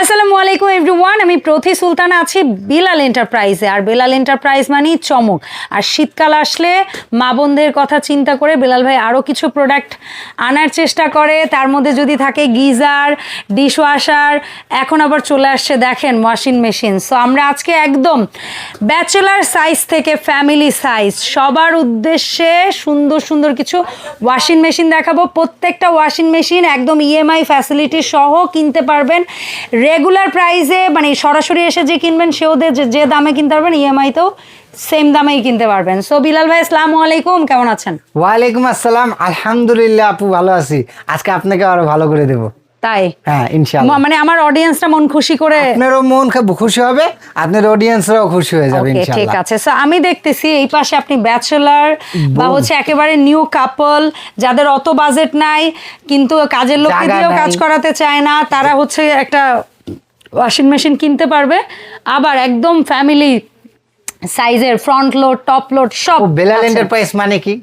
আসসালামু আলাইকুম এভরিওয়ান আমি প্রথি সুলতানা আছি বিলাল এন্টারপ্রাইজে আর বিলাল এন্টারপ্রাইজ মানেই চমক। আর শীতকাল আসলে মা বোনদের কথা চিন্তা করে বিলাল ভাই আরও কিছু প্রোডাক্ট আনার চেষ্টা করে। তার মধ্যে যদি থাকে গিজার ডিশ ওয়াশার এখন আবার চলে আসছে দেখেন ওয়াশিং মেশিন সো আমরা আজকে একদম ব্যাচেলার সাইজ থেকে ফ্যামিলি সাইজ সবার উদ্দেশ্যে সুন্দর সুন্দর কিছু ওয়াশিং মেশিন দেখাবো। প্রত্যেকটা ওয়াশিং মেশিন একদম E ইএমআই ফ্যাসিলিটি সহ কিনতে পারবেন। রেগুলার প্রাইসে মানে সরাসরি এসে যে কিনবেন সেও দে- যে- দামে কিনতে পারবেন ইএমআইতেও সেম দামেই কিনতে পারবেন। সো বিলাল ভাই আসসালামু আলাইকুম কেমন আছেন? ওয়ালাইকুম আসসালাম আলহামদুলিল্লাহ আপু ভালো আছি। আজকে আপনাকে আরও ভালো করে দেব। তাই? হ্যাঁ ইনশাআল্লাহ। মানে আমার অডিয়েন্সটা মন খুশি করে আপনারও মন খুব খুশি হবে আপনার অডিয়েন্সরাও খুশি হয়ে যাবে ওকে ঠিক আছে। সো আমি দেখতেছি এই পাশে আপনি ব্যাচেলার বা হচ্ছে একেবারে নিউ কাপল যাদের অত বাজেট নাই কিন্তু কাজের লোক দিয়েও কাজ করাতে চায় না তারা হচ্ছে একটা ওয়াশিং মেশিন কিনতে পারবে। আবার একদম ফ্যামিলি সাইজের ফ্রন্ট লোড টপ লোড সব বেলাল এন্টারপ্রাইজ মানে কি?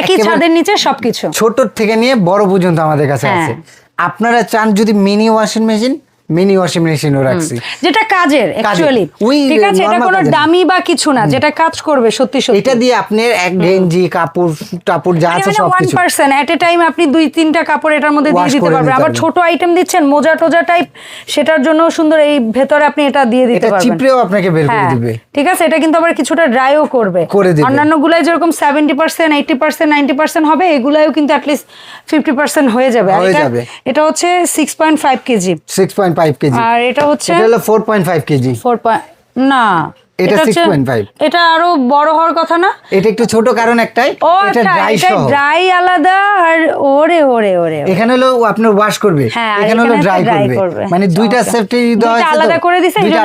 একই ছাদের নিচে সবকিছু। ছোট থেকে নিয়ে বড় পর্যন্ত আমাদের কাছে হ্যাঁ। আছে। আপনারা চান যদি mini washing machine mini washing মেশিনও রাখছি। যেটা কাজের অ্যাকচুয়ালি ঠিক আছে এটা কোনো দামি বা কিছু না যেটা কাজ করবে সত্যি সত্যি। এটা দিয়ে আপনার এক গেঞ্জি কাপড় টাপড় যা আছে মানে সব কিছু। পার্সেন্ট এট এ টাইম আপনি দুই তিনটা কাপড় এটার মধ্যে দিয়ে দিতে পারবেন। আবার ছোট আইটেম দিচ্ছেন মোজা টোজা টাইপ সেটার জন্য সুন্দর এই ভেতরে আপনি এটা দিয়ে দিতে এটা পারবেন। চিপড়েও আপনাকে বের করে হ্যাঁ, দিবে। ঠিক আছে এটা কিন্তু আবার কিছুটা ড্রাইও করবে। অন্যান্য গুলাই যেরকম seventy percent eighty percent ninety percent হবে এগুলাও কিন্তু অ্যাটলিস্ট ফিফটি পার্সেন্ট হয়ে যাবে। এটা-। এটা হচ্ছে six point five KG six point five KG আর এটা হচ্ছে এটা হলো four point five KG four point না। এটা 6.5 এটা আরও বড় হওয়ার কথা না? এটা একটু ছোট কারণ একটাই। এটা আচ্ছা ড্রাই সহ। ড্রাই আলাদা আর ওরে ওরে ওরে। এখানে হলো আপনার ওয়াশ করবে। হ্যাঁ, এখানে হলো ড্রাই করবে। মানে দুইটা সেফটি দেওয়া দুইটা হয়েছে তো, আলাদা করে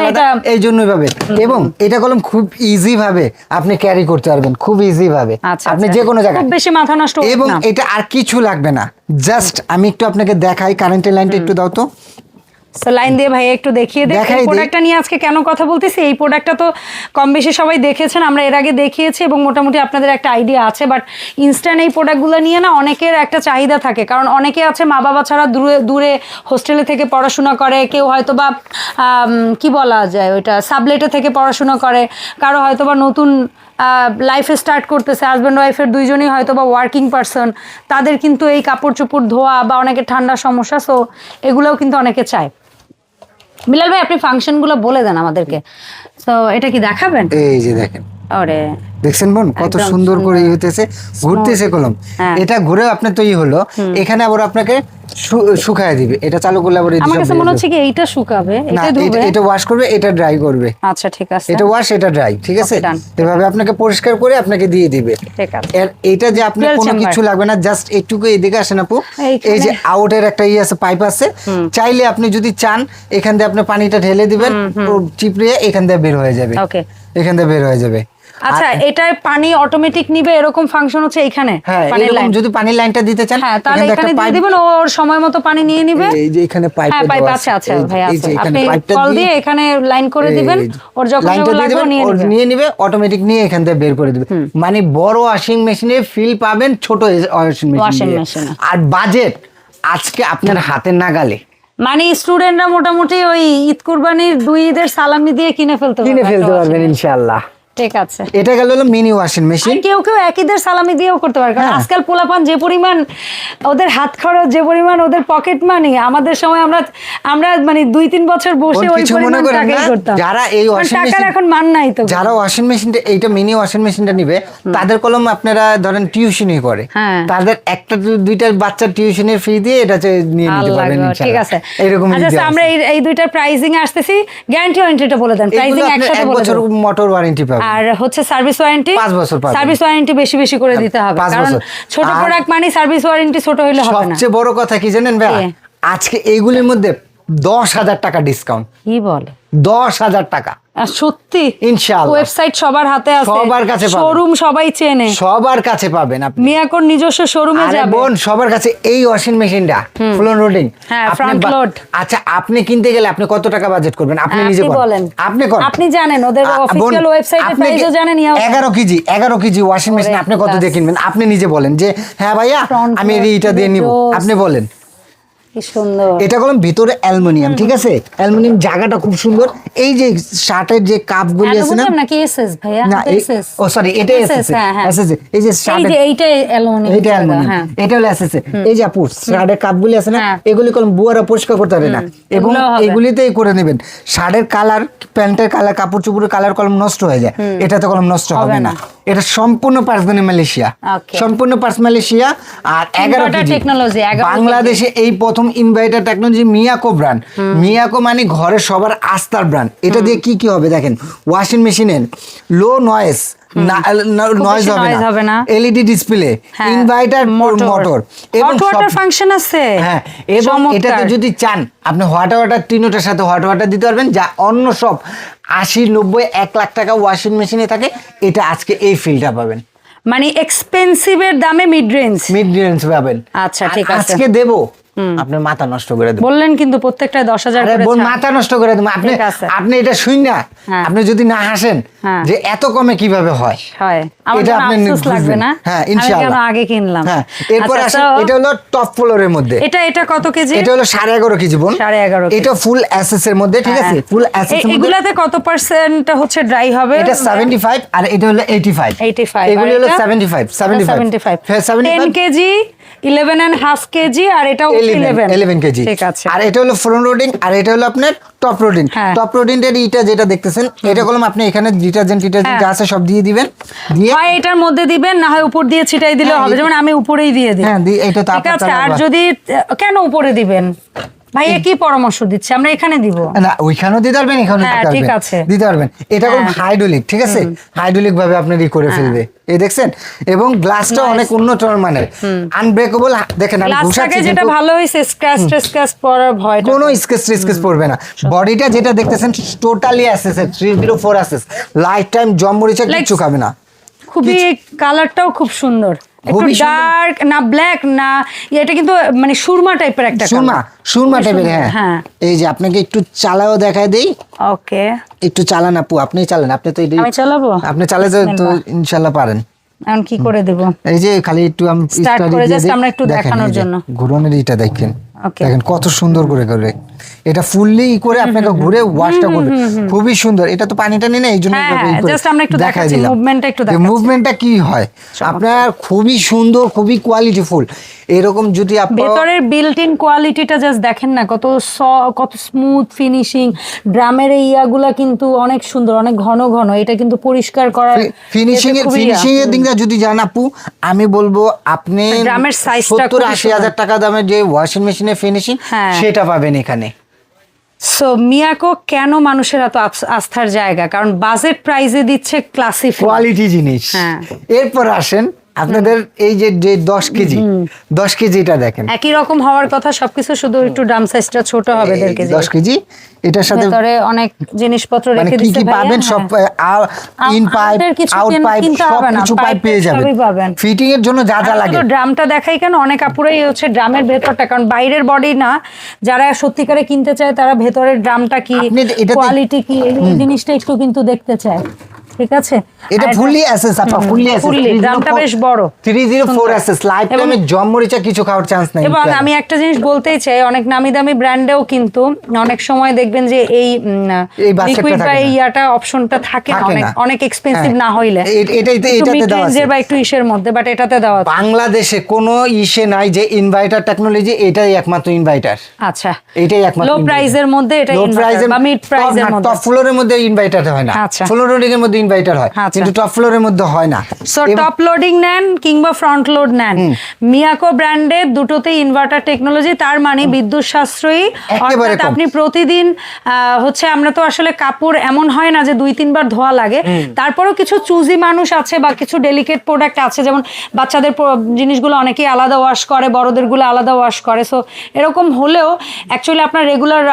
এটা- এই জন্যই ভাবে এবং এটা কলম খুব ইজি ভাবে আপনি ক্যারি করতে পারবেন খুব ইজি ভাবে। আচ্ছা আপনি আচ্ছা। যে কোনো জায়গায়। খুব বেশি মাথা নষ্ট এবং এটা আর কিছু লাগবে না। জাস্ট আমি একটু আপনাকে দেখাই কারেন্টের লাইনটা একটু দাও তো। So, লাইন দিয়ে ভাই একটু দেখিয়ে দেখাই এই প্রোডাক্টটা নিয়ে আজকে কেন কথা বলতেছি? এই প্রোডাক্টটা তো কম বেশি সবাই দেখেছেন আমরা এর আগে দেখিয়েছি এবং মোটামুটি আপনাদের একটা আইডিয়া আছে বাট ইনস্ট্যান্ট এই প্রোডাক্টগুলো নিয়ে না অনেকের একটা চাহিদা থাকে। কারণ অনেকে আছে মা বাবা ছাড়া দূরে দূরে হোস্টেলে থেকে পড়াশোনা করে কেউ হয়তো বা কি বলা যায় ওইটা সাবলেটে থেকে পড়াশোনা করে কারও হয়তো বা নতুন লাইফে স্টার্ট করতেছে হাজব্যান্ড ওয়াইফের দুইজনই হয়তো বা ওয়ার্কিং পারসন তাদের কিন্তু এই কাপড় চোপড় ধোয়া বা অনেকের ঠান্ডার সমস্যা সো এগুলোও কিন্তু অনেকে চায়। বিলাল ভাই আপনি ফাংশনগুলো বলে দেন আমাদেরকে। তো এটা কি দেখাবেন? এই যে দেখেন। আরে দেখছেন বোন কত সুন্দর করে। ই হইতেছে ঘুরতেছে কলম। হ্যাঁ। এটা ঘুরে আপনার তৈরি হলো। এখানে আবার আপনাকে শুকায় দিবে। এটা চালু করলে আবার আমার কাছে মনে হচ্ছে কি এইটা শুকাবে এটা ধুবে। এটা- ওয়াশ করবে এটা ড্রাই করবে। আচ্ছা ঠিক আছে। এটা ওয়াশ এটা ড্রাই ঠিক আছে? এভাবে আপনাকে পরিষ্কার করে আপনাকে দিয়ে দিবে। ঠিক আছে। এটা যে আপনি কোনো কিছু লাগবে না জাস্ট একটুকু এদিকে আসেন আপু। এই যে আউটের একটা ইয়ে আছে পাইপ আছে। চাইলে আপনি যদি চান এখান দিয়ে আপনি পানিটা ঢেলে দিবেন ও চিপড়িয়ে এখান দিয়ে বের হয়ে যাবে। ওকে এখান দিয়ে বের হয়ে যাবে। আচ্ছা এটার পানি অটোমেটিক নিবে এরকম ফাংশন হচ্ছে এখানে হ্যাঁ এরকম যদি পানির লাইনটা দিতে চান হ্যাঁ তাহলে এখানে দিয়ে দিবেন ওর সময় মতো পানি নিয়ে নিবে। এই যে এখানে পাইপ হ্যাঁ পাইপ আছে আছে ভাই আছে আপনি কল দিয়ে এখানে লাইন করে দিবেন ওর যখন লাগবে নিয়ে নিবে। নিয়ে নিবে অটোমেটিক নিয়ে এখান থেকে বের করে দিবে। মানে বড় ওয়াশিং মেশিনে ফিল পাবেন ছোট ওয়াশিং মেশিন আর বাজেট আজকে আপনার হাতের নাগালে। মানে স্টুডেন্টরা মোটামুটি ওই ঈদ কুরবানির দুই ঈদের সালামি দিয়ে কিনে ফেলতে কিনে ফেলতে পারবেন ইনশাআল্লাহ। ঠিক আছে। এটা গেল হলো মিনি ওয়াশিং মেশিন কেউ কেউ একইদের সালামি দিয়েও করতে পারে কারণ হ্যাঁ। আজকাল পোলাপান যে পরিমাণ ওদের হাত খরচ যে পরিমাণ ওদের পকেট মানি আমাদের সময় আমরা আমরা মানে দুই তিন বছর বসে ওই পরিমাণ টাকাই করতাম। যারা এই টাকার machine- এখন মান নাই তো। যারা ওয়াশিং মেশিনটা এইটা মিনি ওয়াশিং মেশিনটা নিবে তাদের কলম আপনারা ধরেন টিউশনই করে। হ্যাঁ। তাদের একটা দুইটা বাচ্চার টিউশনের ফি দিয়ে এটা নিয়ে নিতে পারবেন ঠিক আছে। এরকম আচ্ছা আচ্ছা, আমরা এই দুইটার প্রাইজিং আসতেছি। গ্যারান্টি ওয়ারেন্টিটা বলে দেন। প্রাইজিং একসাথে এক বছর মোটর ওয়ারেন্টি পাবেন। আর হচ্ছে সার্ভিস ওয়ারেন্টি? পাঁচ বছর সার্ভিস ওয়ারেন্টি বেশি বেশি করে দিতে হবে। কারণ। ছোট প্রোডাক্ট মানে সার্ভিস ওয়ারেন্টি ছোট হইলে হবে না। সবচেয়ে বড় কথা কি জানেন ভাই? আজকে এইগুলির মধ্যে দশ হাজার টাকা ডিসকাউন্ট কি বলে? দশ হাজার টাকা। সত্যি? ইনশাআল্লাহ। ওয়েবসাইট সবার হাতে আছে। সবার কাছে। শোরুম সবাই চেনে। সবার কাছে পাবেন আপনি। মিয়াকোর নিজস্ব শোরুমে আরে যাবে। বোন সবার কাছে এই ওয়াশিং মেশিনটা ফ্লোর লোডিং হ্যাঁ, front load। আচ্ছা আপনি কিনতে গেলে আপনি কত টাকা বাজেট করবেন? আপনি নিজে আপনি বলেন। আপনি কোন আপনি জানেন ওদের অফিসিয়াল ওয়েবসাইটের প্রাইসও জানেন ইয়া এগারো কেজি এগারো কেজি ওয়াশিং মেশিন আপনি কত দিয়ে কিনবেন? আপনি নিজে বলেন যে হ্যাঁ ভাইয়া আমি এইটা দিয়ে নিব। আপনি বলেন। এটা ভিতরে অ্যালুমিনিয়াম ঠিক আছে? অ্যালুমিনিয়াম জায়গাটা খুব সুন্দর। এই যে শার্টের যে কাপগুলি আছে না? নাকি এসএস ভাইয়া? না ও সরি এটা হ্যাঁ, হ্যাঁ। এই যে শার্টের এইটা অ্যালুমিনিয়াম এইটা অ্যালুমিনিয়াম হ্যাঁ। এটা হলো এই যে আপু শার্টের কাপগুলি আছে না। এগুলি কলম বুয়ারা পরিষ্কার করতে পারে না। এবং এগুলিতেই করে নেবেন। শার্টের কালার প্যান্টের কালার কাপড় চোপড়ের কালার কলম নষ্ট হয়ে যায়। এটাতে কলম নষ্ট হবে না। এটা সম্পূর্ণ পার্সমানি মালয়েশিয়া। সম্পূর্ণ পার্স মালয়েশিয়া আর এগারো Inverter কেজি technology, 11 বাংলাদেশে এই প্রথম inverter technology Miyako brand Miyako মানে ঘরে সবার আস্থার ব্র্যান্ড এটা দিয়ে কি কি হবে দেখেন? ওয়াশিং মেশিনের লো নয়েস নয়েজ বেশি হবে না। না। এলইডি ডিসপ্লে ইনভার্টার মোটর এবং ওয়াটার ফাংশন আছে। হ্যাঁ এবং এটাতে যদি চান আপনি হট ওয়াটার তিনোটার সাথে হট ওয়াটার দিতে পারবেন যা অন্য সব আশি নব্বই এক লাখ টাকা ওয়াশিং মেশিনে থাকে এটা আজকে এই ফিলটা পাবেন। মানে এক্সপেন্সিভের দামে মিড রেঞ্জ মিড রেঞ্জ পাবেন। আচ্ছা, ঠিক আছে। আজকে দেবো আপনার মাথা নষ্ট করে দেবো। বললেন কিন্তু প্রত্যেকটা দশ হাজার। মাথা নষ্ট করে দেবো। আপনি আপনি এটা শুন না। হ্যাঁ। আপনি যদি না হাসেন হ্যাঁ। যে এত কমে কীভাবে হয়? এটা আপনি লাগবে না। হ্যাঁ ইনশাআল্লাহ। আগে কিনলাম? হ্যাঁ। এরপর আচ্ছা, so এটা হলো টপ ফ্লোরের মধ্যে। এটা এটা কত কেজি? এটা হলো সাড়ে এগারো কেজি বোন। সাড়ে এগারো এটা ফুল অ্যাসেস এর মধ্যে ঠিক আছে। ফুল অ্যাসেস এগুলাতে কত পার্সেন্ট হচ্ছে ড্রাই হবে? এটা 75 আর এটা হলো 85 85 এগুলি হলো 75 75 75 হ্যাঁ 10 75 কেজি? 11 এন্ড হাফ কেজি আর এটাও 11 11 কেজি। ঠিক আছে। আর এটা হলো ফ্রন্ট লোডিং আর এটা হলো আপনার টপ লোডিং হ্যাঁ। টপ ইটা যেটা দেখতেছেন এটা কলম আপনি এখানে ডিটারজেন্ট ডিটারজেন্ট হ্যাঁ। যা আছে সব দিয়ে দিবেন দিয়ে হয় এটার মধ্যে দিবেন না হয় উপর দিয়ে ছিটাই দিলে হ্যাঁ, হবে। যেমন আমি উপরেই দিয়ে দিই। হ্যাঁ, এটা তো আপনার আর যদি কেন উপরে দিবেন? ভাইয়া কি পরামর্শ দিচ্ছে? আমরা এখানে দিব। না ওইখানেও দিতে পারবেন এখানেও হ্যাঁ, দিতে ঠিক আছে। দিতে পারবেন। এটা হ্যাঁ। হাইড্রোলিক ঠিক আছে? হাইড্রোলিক ভাবে আপনার ই করে ফেলবে। এই দেখছেন? এবং গ্লাসটা অনেক উন্নত মানের। আনব্রেকেবল দেখেন আমি ঘুষাচ্ছি যেটা ভালো হয়েছে স্ক্র্যাচ স্ক্র্যাচ পড়ার ভয় কোনো স্কেচ স্কেচ পড়বে না। বডিটা যেটা দেখতেছেন totally SS three zero four SS lifetime জম মরিচা Like- কিচ্ছু খাবে না। খুবই কালারটাও খুব সুন্দর। একটু। ডার্ক না ব্ল্যাক না এটা কিন্তু মানে সুরমা টাইপের একটা সুরমা সুরমা টাইপের হ্যাঁ। হ্যাঁ। এই যে আপনাকে একটু চালাও দেখায় দেই। ওকে একটু চালান আপু আপনি চালান আপনি তো এই- আমি চালাবো? আপনি চালাতে তো ইনশাআল্লাহ পারেন। এখন কি করে দেব? এই যে খালি একটু আমি স্টার্ট করে দিয়ে just আমরা একটু দেখানোর জন্য। ঘুরনের এটা দেখেন. দেখেন কত সুন্দর করে করে। এটা ফুললি করে আপনাকে ঘুরে ওয়াশটা করবে। খুবই সুন্দর। এটা তো পানি টানি না এই জন্য হ্যাঁ, দেখাই দেখাচ্ছি, দিলাম। টা একটু দেখাচ্ছি। মুভমেন্টটা কি হয়? আপনার খুবই সুন্দর খুবই কোয়ালিটিফুল এরকম যদি আপনার ভেতরের বিল্ট ইন কোয়ালিটিটা জাস্ট দেখেন না কত স- কত স্মুথ ফিনিশিং ড্রামের এই ইয়াগুলা কিন্তু অনেক সুন্দর অনেক ঘন ঘন। এটা কিন্তু পরিষ্কার করার ফিনিশিং এর ফিনিশিং এর দিকটা যদি জান আপু আমি বলব আপনি ড্রামের সাইজটা টা সত্তর খুবই আশি হাজার টাকা দামের যে ওয়াশিং মেশিনের ফিনিশিং। সেটা পাবেন এখানে। সো মিয়াকো কেন মানুষের এত আস- আস্থার জায়গা? কারণ বাজেট প্রাইজে দিচ্ছে ক্লাসিক কোয়ালিটি জিনিস। হ্যাঁ। এরপর আসেন আপনাদের এই যে যে দশ কেজি দশ কেজিটা দেখেন। একই রকম হওয়ার কথা সবকিছু শুধু একটু ড্রাম সাইজটা ছোট হবে দেড় কেজি। দশ কেজি এটার সাথে ভেতরে অনেক জিনিসপত্র মানে রেখে কি কি পাবেন? হ্যাঁ। সব ইন পাইপ আউট পাইপ সব কিছু পাইপ পেয়ে যাবেন। ফিটিং এর জন্য যা যা লাগে। ড্রামটা দেখাই কেন? অনেক আপুরাই হচ্ছে ড্রামের ভেতরটা কারণ বাইরের বডি না যারা সত্যিকারে কিনতে চায় তারা ভেতরের ড্রামটা কি কোয়ালিটি কি এই জিনিসটা একটু কিন্তু দেখতে চায়। ঠিক আছে? এটা ফুললি অ্যাসেস আপা ফুললি অ্যাসেস fully, দামটা বেশ বড়। 304 অ্যাসেস লাইফ টাইমে জম মরিচা কিছু খাওয়ার চান্স নাই এবং আমি একটা জিনিস বলতেই চাই অনেক নামি দামি ব্র্যান্ডেও কিন্তু অনেক সময় দেখবেন যে এই এই লিকুইড বা এই ইয়াটা অপশনটা থাকে না অনেক অনেক এক্সপেন্সিভ হ্যাঁ। না হইলে। এ- এটাইতে একটু এটাতে দেওয়া আছে। বা একটু ইসের মধ্যে বাট এটাতে দেওয়া আছে। বাংলাদেশে কোনো ইসে নাই যে ইনভার্টার টেকনোলজি এটাই একমাত্র ইনভার্টার আচ্ছা। এটাই একমাত্র লো প্রাইজের মধ্যে এটা প্রাইজের বা মিড প্রাইজের মধ্যে। টপ ফ্লোরের মধ্যে ইনভার্টার হয় না। আচ্ছা। ফ্লোরিং এর মধ্যে ইনভার্টার হয়। আচ্ছা। কিন্তু টপ ফ্লোরের মধ্যে হয় না। সো টপ লোডিং নেন কিংবা ফ্রন্ট লোড নেন। মিয়াকো ব্র্যান্ডের দুটোতেই ইনভার্টার টেকনোলজি তার মানে বিদ্যুৎ সাশ্রয়ী অর্থাৎ আপনি প্রতিদিন হচ্ছে আমরা তো আসলে কাপড় এমন হয় না যে দুই তিনবার ধোয়া লাগে। তারপরেও কিছু চুজি মানুষ আছে বা কিছু ডেলিকেট প্রোডাক্ট আছে যেমন বাচ্চাদের জিনিসগুলো অনেকেই আলাদা ওয়াশ করে বড়দেরগুলো আলাদা ওয়াশ করে। সো এরকম হলেও অ্যাকচুয়ালি আপনার রেগুলার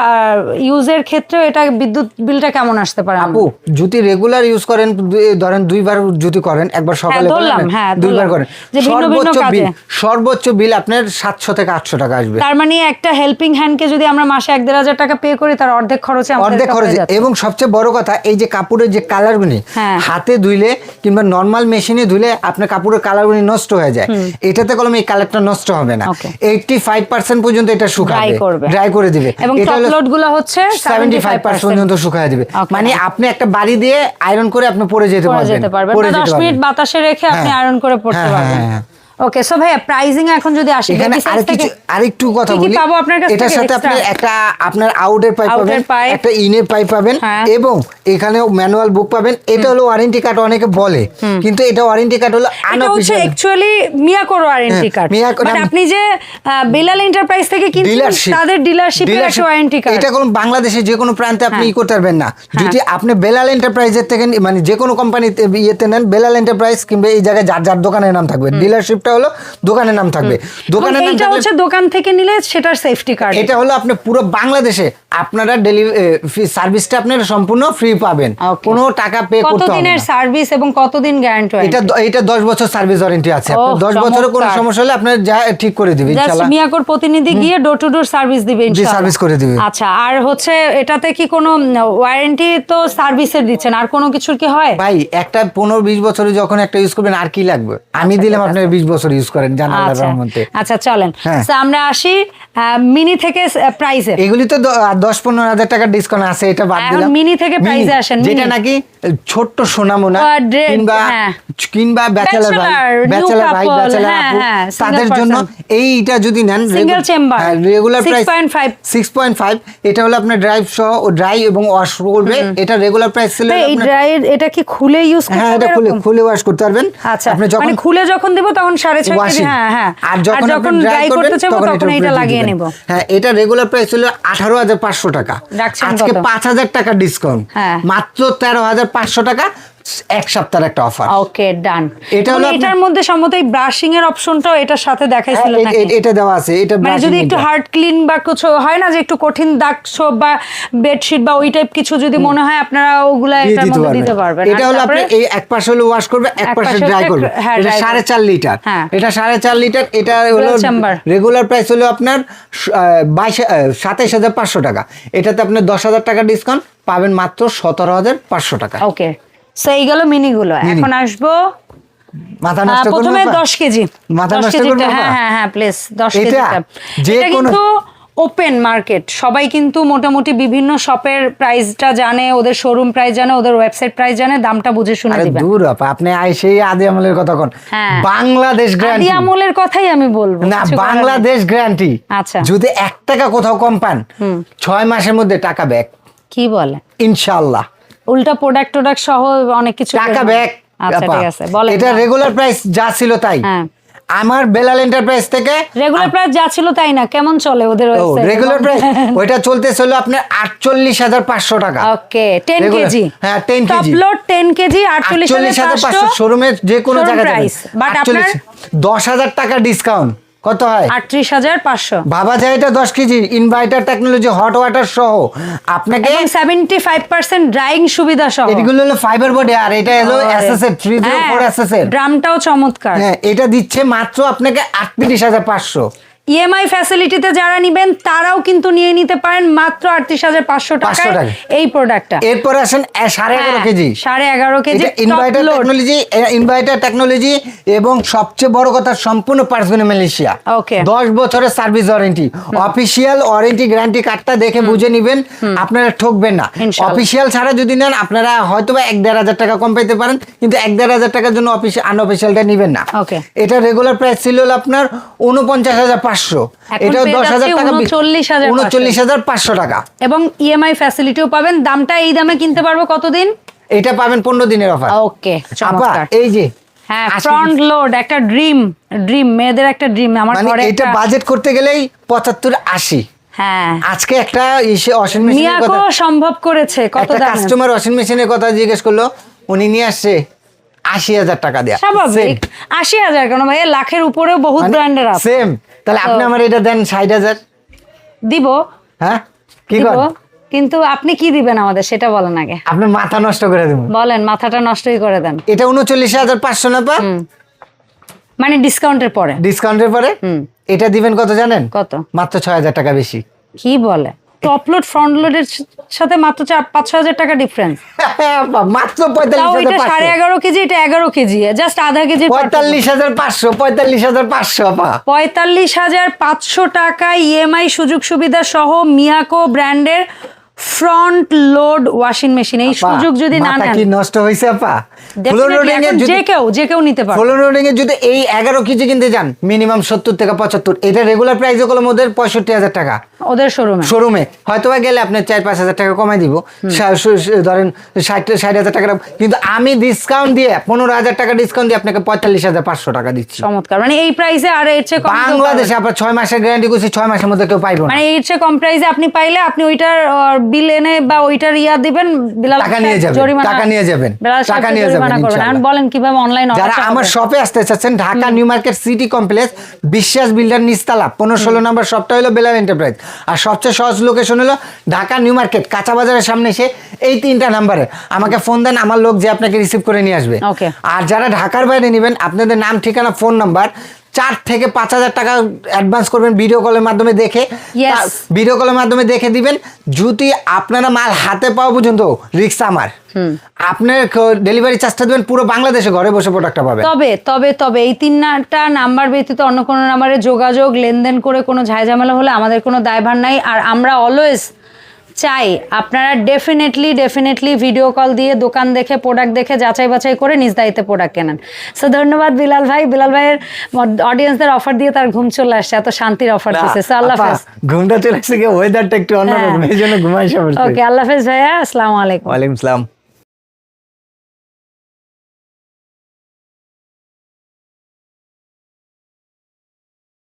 ইউজের ক্ষেত্রেও এটা বিদ্যুৎ বিলটা কেমন আসতে পারে? আপু যদি রেগুলার ইউজ করেন করেন ধরেন দুইবার যদি করেন একবার সকালে করেন, হ্যাঁ, দুইবার করেন। সর্বোচ্চ বিল সর্বোচ্চ বিল আপনার সাতশো থেকে আটশো টাকা আসবে। তার মানে একটা হেল্পিং হ্যান্ডকে যদি আমরা মাসে এক দেড় হাজার টাকা পে করি তার অর্ধেক খরচে অর্ধেক খরচে। এবং সবচেয়ে বড় কথা এই যে কাপড়ের যে কালারগুলি হ্যাঁ। হাতে ধুইলে কিংবা নর্মাল মেশিনে ধুলে আপনার কাপড়ের কালারগুলি নষ্ট হয়ে যায়। এটাতে কলম এই কালারটা নষ্ট হবে না. এইটটি ফাইভ পার্সেন্ট পর্যন্ত এটা শুকাবে। ড্রাই করে দিবে। এবং টপ হলো লোডগুলো হচ্ছে সেভেন্টি ফাইভ পার্সেন্ট পর্যন্ত শুকায় দিবে। মানে আপনি একটা বাড়ি দিয়ে আয়রন করে আপনি পরে যেতে পরে পারবেন পরে যেতে দশ পারবেন। মিনিট বাতাসে রেখে আপনি হ্যাঁ। আয়রন করে পড়তে হ্যাঁ, হ্যাঁ, পারবেন হ্যাঁ। ওকে সো ভাইয়া প্রাইজিং এখন যদি আসি এখানে baby size আরেক কিছু থেকে- আরেকটু কথা বলি। পাবো আপনার কাছ এটার সাথে আপনি একটা আপনার আউটের পাইপ পাবেন একটা ইনের পাইপ পাবেন হ্যাঁ। এবং এখানেও ম্যানুয়াল বুক পাবেন। এটা হলো ওয়ারেন্টি কার্ড অনেকে বলে কিন্তু এটা ওয়ারেন্টি কার্ড হলো আনঅফিশিয়াল অ্যাকচুয়ালি মিয়াকোর ওয়ারেন্টি হ্যাঁ, কার্ড বাট আপনি যে বেলাল এন্টারপ্রাইজ থেকে কিনছেন ডিলারশিপ তাদের ডিলারশিপের একটা ওয়ারেন্টি কার্ড এটা কোনো বাংলাদেশে যে কোনো প্রান্তে আপনি হ্যাঁ। ই করতে পারবেন না। যদি আপনি বেলাল এন্টারপ্রাইজের থেকে মানে যে কোনো কোম্পানিতে ইয়েতে নেন বেলাল এন্টারপ্রাইজ কিংবা এই জায়গায় যার যার দোকানের নাম থাকবে ডিলারশিপটা হলো দোকানের নাম থাকবে। দোকানের নাম থাকলে হচ্ছে দোকান থেকে নিলে সেটার সেফটি কার্ড এটা হলো আপনি পুরো বাংলাদেশে আপনারা ডেলিভারি সার্ভিসটা আপনারা সম্পূর্ণ ফ্রি পাবেন। কোনো টাকা পে করতে হবে কতদিনের সার্ভিস এবং কতদিন গ্যারান্টি এটা এটা দশ বছর সার্ভিস ওয়ারেন্টি আছে। ওহ, দশ বছরের কোনো সমস্যা হলে আপনার যা ঠিক করে দিবে জাস্ট ইনশাআল্লাহ মিয়াকোর প্রতিনিধি গিয়ে ডোর টু ডোর সার্ভিস দিবে ইনশাআল্লাহ। service করে দিবে। আচ্ছা আর হচ্ছে এটাতে কি কোনো ওয়ারেন্টি তো সার্ভিসের দিচ্ছেন? আর কোনো কিছুর কি হয়? ভাই একটা পনেরো বিশ বছরে যখন একটা ইউজ করবেন আর কি লাগবে? আমি দিলাম আপনার বিশ বছর। ইউজ করেন জান আল্লাহর আচ্ছা। রহমতে। আচ্ছা চলেন। হ্যাঁ। আমরা আসি মিনি থেকে প্রাইসে এগুলি তো দশ পনেরো হাজার টাকার ডিসকাউন্ট আছে এটা বাদ দিলাম। মিনি থেকে প্রাইসে আসেন, যেটা নাকি ছোট্ট সোনামোনা কিংবা হ্যাঁ। কিংবা ব্যাচেলার ভাই ব্যাচেলার ভাই ব্যাচেলার হ্যাঁ, আপু হ্যাঁ, তাদের জন্য এইটা যদি নেন Single chamber, regular price 6.5 six point five এটা হলো আপনার ড্রাইভ সহ ও ড্রাই এবং ওয়াশ করবে। এটা রেগুলার প্রাইস ছিল এই ড্রাইয়ের এটা কি খুলে ইউজ করতে হ্যাঁ এটা খুলে খুলে ওয়াশ করতে পারবেন। আচ্ছা আপনি যখন মানে খুলে যখন দেবো তখন সাড়ে ছয় কেজি washing, হ্যাঁ হ্যাঁ। আর যখন যখন ড্রাই করতে চাইব তখন এটা লাগিয়ে নেব। হ্যাঁ এটা রেগুলার প্রাইস ছিল আঠারো হাজার পাঁচশো টাকা। আজকে কত? পাঁচ হাজার টাকা ডিসকাউন্ট। মাত্র তেরো হাজার পাঁচশো টাকা এক সপ্তাহের একটা অফার ওকে ডান এটা হলো আপনার- এটার মধ্যে সম্ভবত এই ব্রাশিং এর অপশনটাও এটার সাথে দেখাইছিল নাকি? এটা দেওয়া আছে এটা মানে যদি একটু হার্ড ক্লিন বা কিছু হয় না যে একটু কঠিন দাগ ছোপ বা বেডশিট বা ওই টাইপ কিছু যদি মনে হয় আপনারা ওগুলা এটার মধ্যে দিতে পারবেন। এটা হলো আপনার এই এক পাশে হলো ওয়াশ করবে এক পাশে ড্রাই করবে। হ্যাঁ, এটা dry সাড়ে করবে। চার লিটার। হ্যাঁ। এটা সাড়ে চার লিটার এটা হলো রেগুলার প্রাইস হলো আপনার বাইশ সাতাইশ হাজার পাঁচশো টাকা। এটাতে আপনার দশ হাজার টাকা ডিসকাউন্ট পাবেন মাত্র সতেরো হাজার পাঁচশো টাকা। ওকে সো এইগুলো মিনিগুলো। এখন আসব মাথা নষ্ট প্রথমে না? দশ কেজি। মাথা নষ্ট কেজিটা, হ্যাঁ হ্যাঁ হ্যাঁ প্লিজ দশ এটা এটা কিন্তু ওপেন মার্কেট সবাই কিন্তু মোটামুটি বিভিন্ন শপের প্রাইসটা জানে ওদের শোরুম প্রাইস জানে ওদের ওয়েবসাইট প্রাইস জানে দামটা বুঝে শুনে দিবেন দূর আপা আপনি আই সেই আদি আমলের কথা কোন। বাংলাদেশ আদি গ্যারান্টি আমলের কথাই আমি বলব না। বাংলাদেশ গ্যারান্টি আচ্ছা। যদি এক টাকা কোথাও কম পান ছয় মাসের মধ্যে টাকা ব্যাক কি বলে? ইনশাল্লাহ উল্টা প্রোডাক্ট টোডাক্ট সহ অনেক কিছু টাকা ব্যাক আচ্ছা ঠিক আছে বলেন। এটা রেগুলার প্রাইস যা ছিল তাই। হ্যাঁ। আমার বেলাল এন্টারপ্রাইজ থেকে রেগুলার প্রাইস যা ছিল তাই না? কেমন চলে ওদের রেগুলার প্রাইস ওইটা চলতে চলতেছিল আপনার আটচল্লিশ হাজার পাঁচশো টাকা। Okay ten KG. হ্যাঁ, 10 top KG. Load ten KG আটচল্লিশ হাজার পাঁচশো শোরুমের যে কোনো জায়গায় আটচল্লিশ আপনার- দশ হাজার টাকা ডিসকাউন্ট কত হয়? আটত্রিশ হাজার পাঁচশো। ভাবা যায় এটা দশ KG inverter technology hot water সহ আপনাকে সেভেন্টি ফাইভ পার্সেন্ট ড্রাইং সুবিধা সহ। এগুলো হলো ফাইবার বডি আর এটা হলো এসএসএর থ্রি জিরো ফোর এসএসএর ড্রামটাও চমৎকার। হ্যাঁ এটা দিচ্ছে মাত্র আপনাকে আটত্রিশ হাজার পাঁচশো। ইএমআই ফ্যাসিলিটিতে যারা নিবেন তারাও কিন্তু নিয়ে নিতে পারেন মাত্র আটত্রিশ হাজার পাঁচশো 500 টাকায় টাকায়। এই প্রোডাক্টটা এরপর আসেন সাড়ে এগারো কেজি। সাড়ে এগারো KG inverter technology inverter technology এবং সবচেয়ে বড় কথা সম্পূর্ণ পার্সগুনে মালয়েশিয়া Okay. দশ বছরের service warranty official warranty guarantee কার্ডটা দেখে বুঝে নিবেন আপনারা ঠকবেন না। অফিসিয়াল ছাড়া যদি নেন আপনারা হয়তো বা এক দেড় হাজার টাকা কম পেতে পারেন কিন্তু এক দেড় হাজার টাকার জন্য অফিস আনঅফিসিয়ালটা নেবেন না। Okay. এটা রেগুলার প্রাইস ছিল আপনার উনপঞ্চাশ হাজার পাঁচশো। এটাও দশ হাজার টাকা 39,500 উনচল্লিশ হাজার পাঁচশো। টাকা। এবং ইএমআই ফ্যাসিলিটিও পাবেন। দামটা এই দামে কিনতে পারব কতদিন? এটা পাবেন পনেরো দিনের অফার ওকে এই যে হ্যাঁ ফ্রন্ট লোড একটা ড্রিম ড্রিম মেয়েদের একটা ড্রিম আমার মানে ঘরে এটা বাজেট করতে গেলেই পঁচাত্তর আশি। হ্যাঁ। আজকে একটা ইসে ওয়াশিং মেশিনের কথা সম্ভব করেছে কত কাস্টমার ওয়াশিং মেশিনের কথা জিজ্ঞেস করল উনি নিয়ে আসছে আশি হাজার টাকা দেয়া। স্বাভাবিক। আশি হাজার কেন? ভাইয়া লাখের উপরেও বহুত ব্র্যান্ডের আছে। সেম তাহলে আপনি আমার এটা দেন ষাট হাজার। দিব। হ্যাঁ? কি দিব। কিন্তু আপনি কি দিবেন আমাদের সেটা বলেন আগে। আপনি মাথা নষ্ট করে দেবো। বলেন মাথাটা নষ্টই করে দেন। এটা উনচল্লিশ হাজার পাঁচশো না পা? মানে ডিসকাউন্টের পরে। ডিসকাউন্টের পরে। এটা দিবেন কত জানেন? কত? মাত্র ছয় হাজার টাকা বেশি। কি বলে? টপ লোড ফ্রন্ট লোডের সাথে মাত্র চার পাঁচ ছ হাজার টাকা ডিফারেন্স মাত্র পঁয়তাল্লিশ এটা সাড়ে এগারো কেজি এটা এগারো কেজি। জাস্ট আধা কেজি পঁয়তাল্লিশ হাজার পাঁচশো পঁয়তাল্লিশ হাজার পাঁচশো পঁয়তাল্লিশ হাজার পাঁচশো টাকা ইএমআই সুযোগ সুবিধা সহ মিয়াকো ব্র্যান্ডের ফ্রন্ট লোড ওয়াশিং মেশিন এই সুযোগ যদি না নেন। কি নষ্ট হয়েছে আপা? ফ্লোর লোডিং এ যদি যে কেউ যে কেউ নিতে পারবে। ফ্লোর লোডিং এ যদি এই এগারো কেজি কিনতে যান মিনিমাম সত্তর থেকে পঁচাত্তর। এটা রেগুলার প্রাইস হলো পঁয়ষট্টি হাজার টাকা। ওদের শোরুমে শোরুমে হয়তো গেলে চার পাঁচ হাজার টাকা কমাই দিব। ধরেন ষাট ষাট হাজার টাকা কিন্তু আমি ডিসকাউন্ট দিয়ে পনেরো হাজার টাকা ডিসকাউন্ট দিয়ে আপনাকে পঁয়তাল্লিশ হাজার পাঁচশো টাকা দিচ্ছি। চমৎকার। মানে এই প্রাইসে আর এর চেয়ে কম। বাংলাদেশে আপনার ছয় মাসের গ্যারান্টি করছি ছয় মাসের মধ্যে কেউ পাইবো না। মানে এর চেয়ে কম প্রাইসে আপনি পাইলে আপনি ওইটার বিল এনে বা ওইটার ইয়া দিবেন বিলাল টাকা নিয়ে যাবেন, টাকা নিয়ে যাবেন, টাকা নিয়ে যাবেন, ইনশাআল্লাহ। বলেন কীভাবে অনলাইন যারা আমার শপে আসতে চাচ্ছেন Dhaka new market city complex Biswas builder নিস্তালা পনেরো ষোলো নম্বর শপটা হলো বেলাল এন্টারপ্রাইজ। আর সবচেয়ে সহজ লোকেশন হলো ঢাকা নিউ মার্কেট কাঁচা বাজারের সামনে এসে এই তিনটা নাম্বারে আমাকে ফোন দেন আমার লোক যে আপনাকে রিসিভ করে নিয়ে আসবে. আর যারা ঢাকার বাইরে নেবেন আপনাদের নাম ঠিকানা ফোন নাম্বার চার থেকে পাঁচ হাজার টাকা অ্যাডভান্স করবেন ভিডিও কলের মাধ্যমে দেখে. ভিডিও কলের মাধ্যমে দেখে দিবেন। যদি আপনারা মাল হাতে পাওয়া পর্যন্ত রিক্স আমার। আপনার ডেলিভারি চার্জটা দেবেন পুরো বাংলাদেশে ঘরে বসে প্রোডাক্টটা পাবেন। তবে তবে তবে এই তিনটা নাম্বার ব্যতীত অন্য কোনো নাম্বারে যোগাযোগ লেনদেন করে কোনো ঝামেলা হলে আমাদের কোনো দায়ভার নাই। আর আমরা অলওয়েজ চাই আপনারা ডেফিনেটলি ডেফিনেটলি ভিডিও কল দিয়ে দোকান দেখে প্রোডাক্ট দেখে যাচাই বাছাই করে নিজ দায়িত্বে প্রোডাক্ট কেনেন। সো ধন্যবাদ বিলাল ভাই। বিলাল ভাইয়ের অডিয়েন্সদের অফার দিয়ে তার ঘুম চলে আসছে এত শান্তির অফার দিচ্ছে সো আল্লাহ হাফেজ। ঘুমটা চলে আসছে ওয়েদারটা একটু অন্যরকম হ্যাঁ। এই জন্য ঘুমাই ওকে আল্লাহ হাফেজ ভাইয়া আসসালামু আলাইকুম। ওয়ালাইকুম সালাম।